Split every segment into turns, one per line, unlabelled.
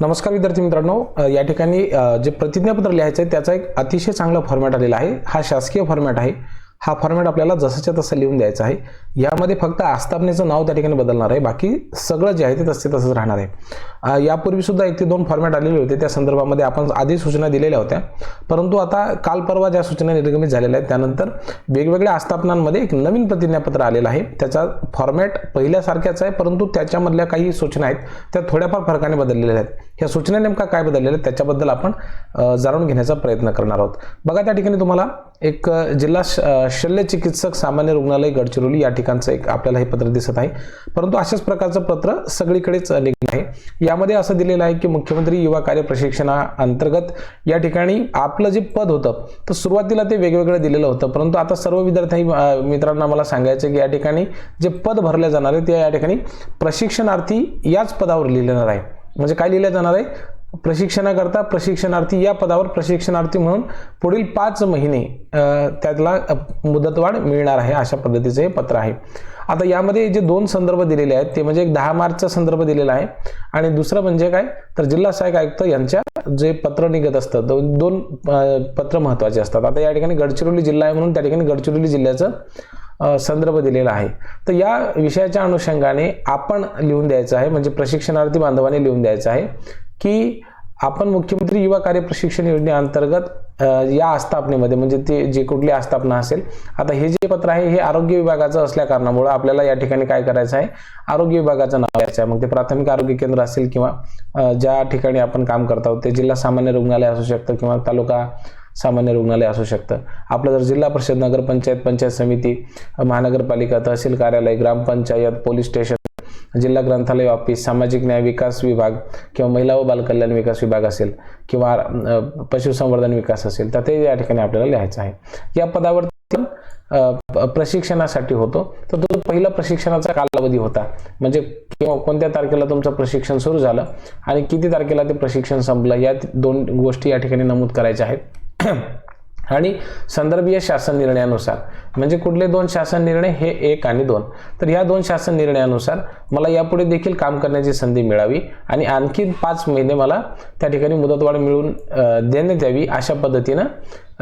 नमस्कार विद्यार्थी मित्रांनो या ठिकाणी जे प्रतिज्ञापत्र लिहायचं आहे त्याचा एक अतिशय चांगला फॉर्मॅट आलेला आहे. हा शासकीय फॉर्मॅट आहे. हा फॉर्मॅट आपल्याला जसंच्या तसं लिहून द्यायचा आहे. यामध्ये फक्त आस्थापनेचं नाव त्या ठिकाणी बदलणार आहे. बाकी सगळं जे आहे ते तसे तसंच राहणार आहे. यापूर्वीसुद्धा यापूर्वी सुद्धा एक ते दोन फॉर्मॅट आलेले होते. त्या संदर्भामध्ये आपण आधी सूचना दिलेल्या होत्या. परंतु आता काल परवा ज्या सूचना निर्गमित झालेल्या आहेत त्यानंतर वेगवेगळ्या आस्थापनांमध्ये एक नवीन प्रतिज्ञापत्र आलेलं आहे. त्याचा फॉर्मॅट पहिल्यासारख्याच आहे परंतु त्याच्यामधल्या काही सूचना आहेत त्या थोड्याफार फरकाने बदललेल्या आहेत. ह्या सूचना नेमका काय बदललेल्या आहेत त्याच्याबद्दल आपण जाणून घेण्याचा प्रयत्न करणार आहोत. बघा त्या ठिकाणी तुम्हाला एक जिल्हा शल्यचिकित्सक शल्य चिकित्सक सामान्य रुग्णालय गडचिरोली या ठिकाणचं एक आपल्याला हे पत्र दिसत आहे. परंतु अशाच प्रकारचं पत्र सगळीकडेच निघलं आहे. यामध्ये असं दिलेलं आहे की मुख्यमंत्री युवा कार्य प्रशिक्षणा अंतर्गत या ठिकाणी आपलं जे पद होतं तर सुरुवातीला ते वेगवेगळं दिलेलं होतं. परंतु आता सर्व विद्यार्थी मित्रांना मला सांगायचं आहे की या ठिकाणी जे पद भरले जाणार आहे ते या ठिकाणी प्रशिक्षणार्थी याच पदावर लिहिलेलं आहे. म्हणजे काय लिहिलं जाणार आहे? प्रशिक्षणाकरता प्रशिक्षणार्थी या पदावर प्रशिक्षणार्थी म्हणून पुढील पाच महिने त्यातला त्याला मुदतवाढ मिळणार आहे अशा पद्धतीचं हे पत्र आहे. आता यामध्ये जे दोन संदर्भ दिलेले आहेत ते म्हणजे एक दहा मार्चचा संदर्भ दिलेला आहे आणि दुसरं म्हणजे काय? तर जिल्हा सहाय्यक आयुक्त यांच्या जे पत्र निघत असतं दोन दोन पत्र महत्त्वाचे असतात. आता या ठिकाणी गडचिरोली जिल्हा आहे म्हणून त्या ठिकाणी गडचिरोली जिल्ह्याचं संदर्भ दिलेला आहे. तर या विषयाच्या अनुषंगाने आपण लिहून द्यायचं आहे म्हणजे प्रशिक्षणार्थी बांधवाने लिहून द्यायचं आहे. की आपण मुख्यमंत्री युवा कार्य प्रशिक्षण योजनेअंतर्गत या आस्थापनेमध्ये म्हणजे ते जे कुठली आस्थापना असेल आता हे जे पत्र आहे हे आरोग्य विभागाचं असल्या कारणामुळं आपल्याला या ठिकाणी काय करायचं आहे? आरोग्य विभागाचं नाव द्यायचं आहे. मग ते प्राथमिक आरोग्य केंद्र असेल किंवा ज्या ठिकाणी आपण काम करत आहोत ते जिल्हा सामान्य रुग्णालय असू शकतं किंवा तालुका सामान्य रुग्णालय असू शकतं. आपलं जर जिल्हा परिषद नगरपंचायत पंचायत समिती महानगरपालिका तहसील कार्यालय ग्रामपंचायत पोलीस स्टेशन जिल्हा ग्रंथालय ऑफिस सामाजिक न्याय विकास विभाग किंवा महिला व बालकल्याण विकास विभाग असेल किंवा पशुसंवर्धन विकास असेल तर ते या ठिकाणी आपल्याला लिहायचं आहे. या पदावर प्रशिक्षणासाठी होतो. तर तो पहिला प्रशिक्षणाचा कालावधी होता. म्हणजे किंवा कोणत्या तारखेला तुमचं प्रशिक्षण सुरू झालं आणि किती तारखेला ते प्रशिक्षण संपलं या दोन गोष्टी या ठिकाणी नमूद करायच्या आहेत. आणि संदर्भीय शासन निर्णयानुसार म्हणजे कुठले दोन शासन निर्णय हे एक आणि दोन. तर ह्या दोन शासन निर्णयानुसार मला यापुढे देखील काम करण्याची संधी मिळावी आणि आणखी पाच महिने मला त्या ठिकाणी मुदतवाढ मिळवून देण्यात यावी अशा पद्धतीनं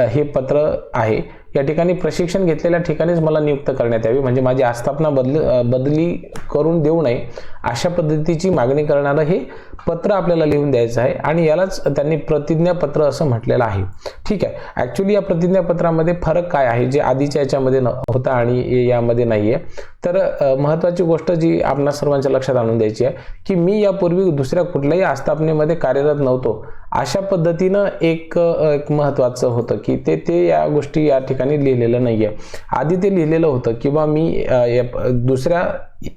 हे पत्र आहे. या ठिकाणी प्रशिक्षण घेतलेल्या ठिकाणीच मला नियुक्त करण्यात यावी. म्हणजे माझी आस्थापना बदल बदली करून देऊ नये अशा पद्धतीची मागणी करणारं हे पत्र आपल्याला लिहून द्यायचं आहे आणि यालाच त्यांनी प्रतिज्ञापत्र असं म्हटलेलं आहे. ठीक आहे. ॲक्च्युली या प्रतिज्ञापत्रामध्ये फरक काय आहे? जे आधीच्या याच्यामध्ये न होता आणि यामध्ये नाही आहे तर महत्त्वाची गोष्ट जी आपणा सर्वांच्या लक्षात आणून द्यायची आहे की मी यापूर्वी दुसऱ्या कुठल्याही आस्थापनेमध्ये कार्यरत नव्हतो. अशा पद्धतीनं एक एक महत्त्वाचं होतं की ते ते या गोष्टी या ठिकाणी लिहिलेलं नाही आहे आधी ते लिहिलेलं होतं किंवा मी दुसऱ्या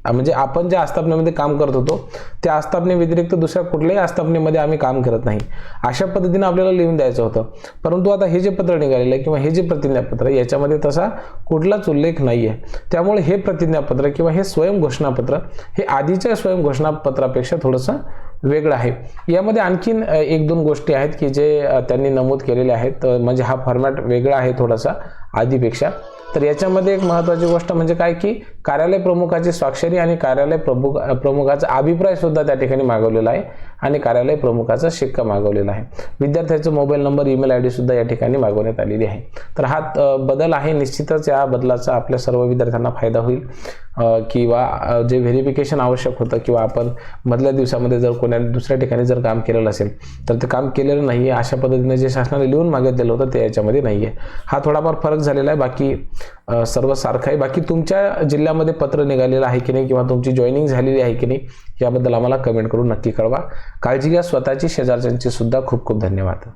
म्हणजे आपण ज्या आस्थापनेमध्ये काम करत होतो त्या आस्थापने व्यतिरिक्त दुसऱ्या कुठल्याही आस्थापनेमध्ये आम्ही काम करत नाही. अशा पद्धतीने आपल्याला लिहून द्यायचं होतं. परंतु आता हे जे पत्र निघालेलं आहे किंवा हे जे प्रतिज्ञापत्र याच्यामध्ये तसा कुठलाच उल्लेख नाही आहे त्यामुळे हे प्रतिज्ञापत्र किंवा हे स्वयंघोषणापत्र हे आधीच्या स्वयंघोषणापत्रापेक्षा थोडंसं वेगळं आहे. यामध्ये आणखीन एक दोन गोष्टी आहेत की जे त्यांनी नमूद केलेले आहेत. म्हणजे हा फॉर्मॅट वेगळा आहे थोडासा. आधीपेक्षा. तर याच्यामध्ये एक महत्त्वाची गोष्ट म्हणजे काय की कार्यालय प्रमुखाची स्वाक्षरी आणि कार्यालय प्रमुख प्रमुखाचा अभिप्राय सुद्धा त्या ठिकाणी मागवलेला आहे आणि कार्यालय प्रमुखाचा शिक्का मागवलेला आहे. विद्यार्थ्याचा mobile number email I D सुद्धा या ठिकाणी मागवण्यात आलेली आहे. तर हा बदल आहे. निश्चितच या बदलाचा आपल्या सर्व विद्यार्थ्यांना फायदा होईल. किंवा जे व्हेरिफिकेशन आवश्यक होतं किंवा आपण मधल्या दिवसामध्ये जर कोणा दुसऱ्या ठिकाणी जर काम केलेलं असेल तर ते काम केलेलं नाही आहे अशा पद्धतीने जे शासनाने लिहून मागितलेलं होतं ते याच्यामध्ये नाही आहे हा थोडाफार फरक झालेला आहे. बाकी सर्व सारखं आहे. बाकी तुमच्या जिल्ह्यामध्ये पत्र निघालेलं आहे की नाही किंवा तुमची जॉईनिंग झालेली आहे की नाही याबद्दल आम्हाला कमेंट करून नक्की कळवा. काळजी घ्या. स्वतःची शेजारच्यांची सुद्धा खूप खूप धन्यवाद.